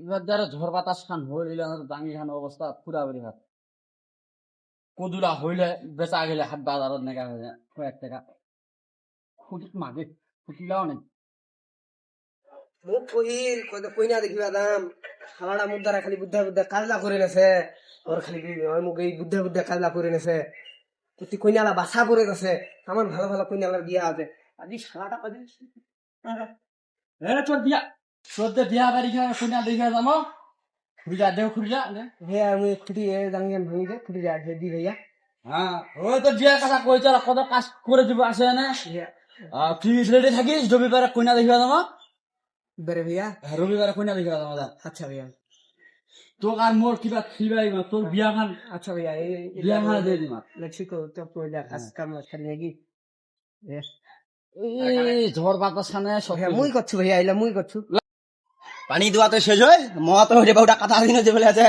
এবার যারা ঝড় বাতাস খান, হইলে দাঙ্গি খান অবস্থা পুরা বেরি হাত কদুলা হইলে বেচা গেলে হাত বাজারত নেগা হয়ে যায়, কয়েক টাকা। খুঁটিত মাগে, খুঁটিলাও নেই। কহিল কই না দেখিবা দাম মুখ দ্বারা খালি বুদ্ধা বুদ্ধা কাজলা করে নেছে। ওর খালি কি- ওই মুখ এই বুদ্ধা বুদ্ধা কাজলা করে নেছে। তুই কইনালা বাসা করে গেছে আমার ভালো ভালো কইনালার বিয়া আছে। আজি সারাটা কাজে এ তোর বিয়া। তোর যে বিয়া বাড়ি খায় কোনা দেখে যাম। খুঁড়িয়া দেও খুঁড়িয়া ভাইয়া আমি খুঁটি এ দাঙ্গিয়ান ভাঙি দে খুঁটি যা দি ভাইয়া। হ্যাঁ ওই তো বিয়ার কথা কইছ কত কাজ করে দিব আসে না। তুই রেডি থাকিস রবিবারে কইনা দেখিবা যাম। বেরে ভাইয়া? রবিবারে কইনা দেখিবা যাম আচ্ছা ভাইয়া। তোক আর মোর কিবা খিবাই তোর বিয়া খান আচ্ছা ভাইয়া এই বিয়া খান দিয়ে দিম। মেক্সিকো তো পয়লা কাজ কাম খালি নাকি ঝড় বাতাস খানে মুই করছু ভাইয়া আইলা মুই করছু। পানি দোয়াতে শেষ হয় মহা তো হইতে বাউটা কথা দিন যে বলে আছে।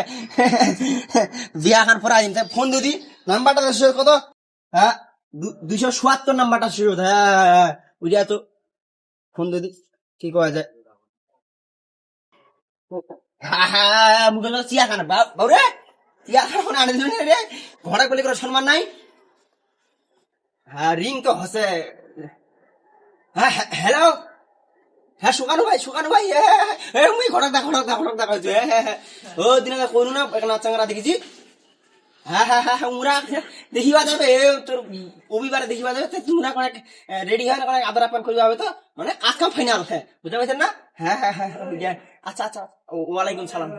বিয়া খান পরা দিন ফোন দিদি নাম্বারটা শেষ কত? হ্যাঁ দুইশো চুয়াত্তর নাম্বারটা শেষ হতো হ্যাঁ ওইটা তো ফোন দিদি কি করা যায় হ্যাঁ হ্যাঁ তো হ্যাঁ তো হ্যাঁ হ্যালো হ্যাঁ শুকানো ভাই শুকানো ভাই এ মুই ঘটক দা ঘটক দা ঘটক দা কইছো এ, হে, হে। ও দিনে কইনু না এক নাচাঙ্গরা দেখেছি হ্যাঁ হ্যাঁ হ্যাঁ হ্যাঁ, দেখিবা যাবে হয় মানে হ্যাঁ না হ্যাঁ হ্যাঁ হ্যাঁ হ্যাঁ, আচ্ছা আচ্ছা ওয়ালাইকুম সালাম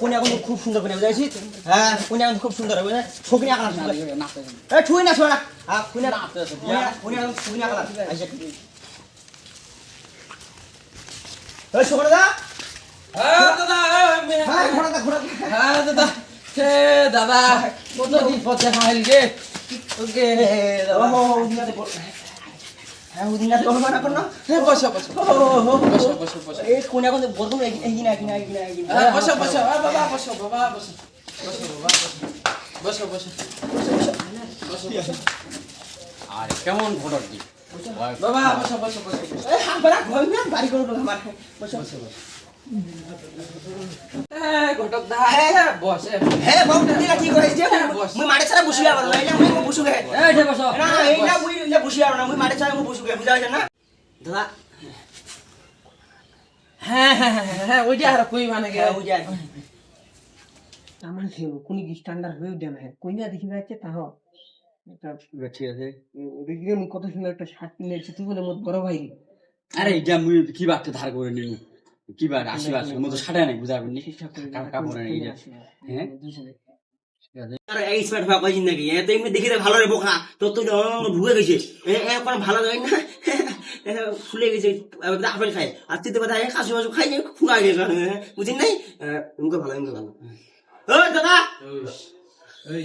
কোন খুব সুন্দর বুঝাইছি হ্যাঁ এখন খুব সুন্দর হ্যাঁ এই ছোকরা দা হ্যাঁ দাদা হ্যাঁ ঘোড়া দা ঘোড়া দা হ্যাঁ দাদা হে দাদা কতদিন পর দেখা হইল গে ওকে দাদা। ওহো উদিনাতে বল। হ্যাঁ উদিনাতে বলবা না। করনা হ্যাঁ বসো বসো। বসো বসো বসো। এই কোন এখন বলব এগিনা এগিনা এগিনা এগিনা হ্যাঁ বসো বসো। আ বাবা বসো বাবা বসো। বসো বাবা বসো। বসো বসো। বসো বসো। আর কেমন ফটো কি? বাবা বসো বসো বসো। বসো হাবরা ঘর না বাড়ি করব আমার। বসো। বসো হ্যাঁ ঘটক দা হ্যাঁ বসে হ্যাঁ বাবু তুমি কি কইছে মুই মাড়ে ছাড়া বসিয়া পারো না মুই বসুগে। এই যে বসো। না না মুই এটা বসিয়া না মুই মাড়ে ছাড়া মুই বসুগে বুঝা হইছে না? দাদা হ্যাঁ হ্যাঁ হ্যাঁ হ্যাঁ ওইটা আর কই মানে গে হ্যাঁ বুঝা আমার হেলো কোনি স্ট্যান্ডার্ড হয়ে দেন হ্যাঁ কইনা দেখিবা আছে তাহ। এটা ঠিক আছে দেখি আমি কত সুন্দর একটা শার্ট কিনেছি তুই বলে মোর বড় ভাই। আরে এটা মুই কি বাটে ধার করে নিলু? কি বার আশীর্বাদ মো তো সাড়ে নাই বুঝাবেন নি কাপড় নাই হ্যাঁ? এই স্মার্ট ভাব কইছিস নাকি? এ এমনি দেখি ভালো রে বোকা। তো তুই ঢুকে গেছিস এ এ ভালো যায় না। ফুলে গেছে আপেল খায়। আর তুই তো কথা কাশু মাসু খাই ফুলা গেছে। বুঝিস নাই? ভালো ভালো। ও দাদা! এই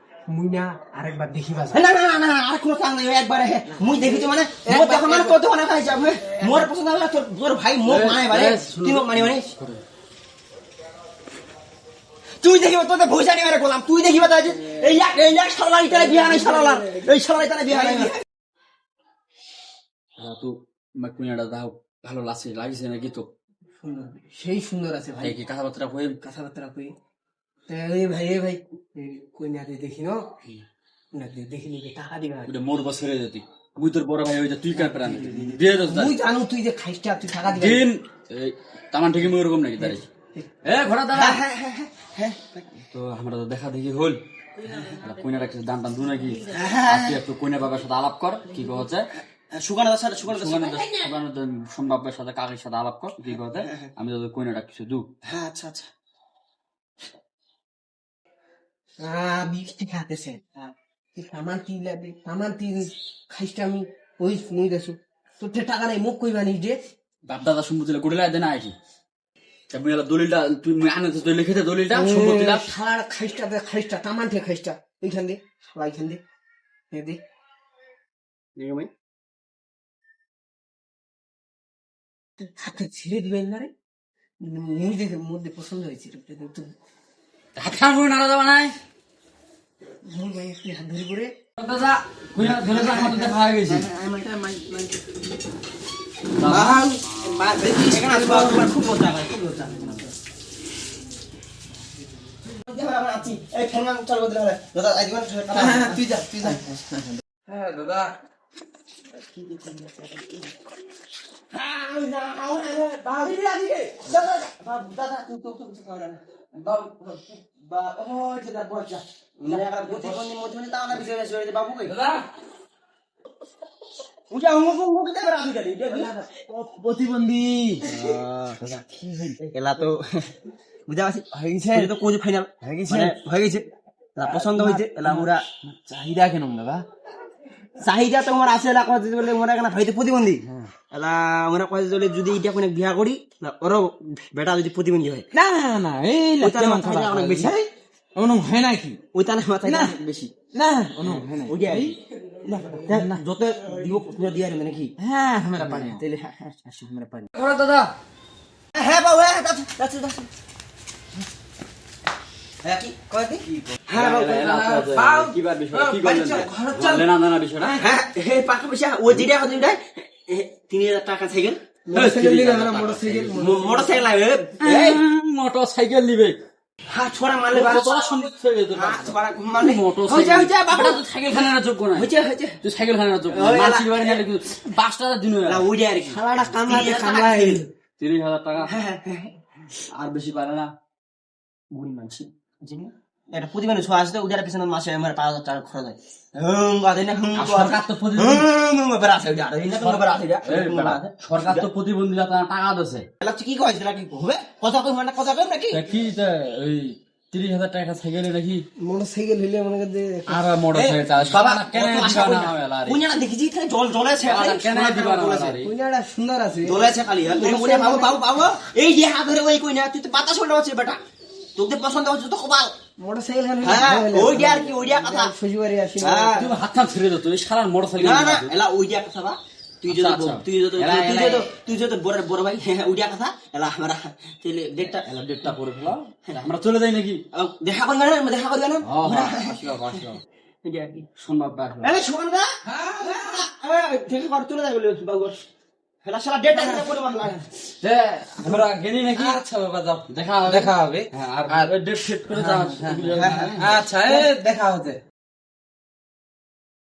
মুই না আরেকবার দেখিবা যা না না না না আর কোনো কাম নাই একবারে হে মুই দেখিছি মানে মোর দেখো মানে তোর দোকানে খাই যাবে মোর পছন্দ হলো তোর তোর ভাই মোক মানে বারে তুই মোক মানে মানে তুই দেখিবা তোদের ভুজা নিয়ে বললাম তুই দেখিবা তাই যে এই এই এক শালা ইতারে বিয়া নাই এই শালা ইতারে বিয়া নাই। তো কুইনাটা দাও ভালো লাগছে লাগিছে নাকি তো? সুন্দর সেই সুন্দর আছে ভাই। কি কথাবার্তা হয়ে কথাবার্তা কই? এই ভাই এই ভাই এই দেখি ন না দেখি নিবি টাকা দিবা ওটা মোর বছরে যেতি মুই তোর বড় ভাই হইতে তুই কার প্রাণ বিয়ে দোস মুই জানো তুই যে খাইছটা তুই টাকা দিবা দিন তামান ঠিক মুই ওরকম নাকি তারে এ ঘোড়া দাদা হ্যাঁ তো আমরা তো দেখা দেখি হল কইনার একটা দাম টান দু নাকি হ্যাঁ, তুই একটু কইনা বাবার সাথে আলাপ কর কি হচ্ছে সুগান দাস স্যার সুগান দাস সোন বাবার সাথে কাকের সাথে আলাপ কর কি হচ্ছে আমি তো কইনাটা কিছু দু হ্যাঁ আচ্ছা আচ্ছা খাতেছে সামান তি লাগে সামান তি খাইছে আমি ওই শুনি দেছো তোর যে টাকা নাই মুখ কইবা নি যে। বাপ দাদা সম্পত্তি দেয় না আইছি। তুমি দলিলটা তুমি আনে তো লিখেছে দলিলটা সম্পত্তিটা সার খাইস্টা দে খাইস্টা টামান থেকে খাইস্টা এইখান দে সবাই এইখান দে এ দে। হাতে ছেড়ে দিবেন না রে। মুই দেখে মধ্যে পছন্দ হয়েছে। হাত খান করে নাড়া যাওয়া নাই মুই ভাই একটু হাত ধরে করে দাদা ধরে আমার তো দেখা হয়ে গেছে হয় দিলে দাদা দিবেন তুই যা তো তো বা দাদা বলছা মানে আবার প্রতিবন্ধী মধ্যে তাও না বিষয় বিষয় বাবু কই? দাদা! উঠা অঙ্গ অঙ্গ কি দেবে রাখি গেলি প্রতিবন্ধী। এলা তো বুঝা পারছি? হয়ে তো কোচ ফাইনাল হয়ে গেছে হয়ে গেছে পছন্দ হয়েছে। এলা মোরা চাহিদা কেন দাদা? চাহিদা তো আমার আছে বলে মোরা কেন ভাইতে প্রতিবন্ধী এলা বলে যদি এটা কোনো বিয়া করি না ওরও বেটা যদি প্রতিবন্ধী হয়। না না না এই ওই মাথায় অনেক বেশি অনুম হয় নাকি ওই তার মাথায় বেশি না অনুম হয় না ওই যত দিব পুরো দিয়ে আনবে নাকি হ্যাঁ আমরা পারি তাহলে আসি আমরা পারি ওরা দাদা। হ্যাঁ বাবু হ্যাঁ তিন হাজার টাকা সাইকেল? মোটরসাইকেল নিবে হ্যাঁ ছোড়া তোরা সন্দীপ খানার যোগ্য না হয়েছে হয়েছে তুই সাইকেল খানার যোগ্য ওই এলা- মাসির বাড়ি গেলে কিন্তু দিন ওই আর কি। হাজার কামলা তিরিশ হাজার টাকা? হ্যাঁ হ্যাঁ হ্যাঁ। আর বেশি পারে না। মানুষ বুঝলি এটা ছোঁয়া আসতে পিছনে মাসে আমার পাঁচ হাজার টাকা খরচ হয়। সরকার তো প্রতিবন্ধীরা দিচ্ছে কি কয় কি হবে? কথা কই মানে কথা কই নাকি? কি ওই তিরিশ হাজার টাকা সাইকেলে নাকি? মোটরসাইকেল হইলে মনে আর দেখেছি জল? কইনাটা সুন্দর আছে। জলেছে খালি আর তুমি পাবো পাবো পাবো। এই যে হাত ধরে ওই কই না তুই তো বাতাস উল্টা বেটা। তোকে পছন্দ হচ্ছে তো কপাল মোটরসাইকেল হ্যাঁ ওই আর কি ওই কথা শ্বশুরবাড়ি আসি হ্যাঁ তুই হাত খান ছেড়ে দে তুই সারা মোটর না না এলা ওই কথা বা তুই যদি আচ্ছা, তুই যদি তুই যদি তুই যদি বড় বড় ভাই হ্যাঁ ওই কথা এলা আমরা তাহলে ডেটটা এলা ডেটটা করে ফেলা আমরা চলে যাই নাকি দেখা করবে না দেখা করবে না হ্যাঁ হ্যাঁ আসলো আসলো এই আর কি সম্ভব আসলো এলা হ্যাঁ ঠিক করে চলে যাবে বাবু আচ্ছা দেখা হবে। দেখা হবে। হ্যাঁ আর ডেট সেট করে যা আচ্ছা এ দেখা হতে।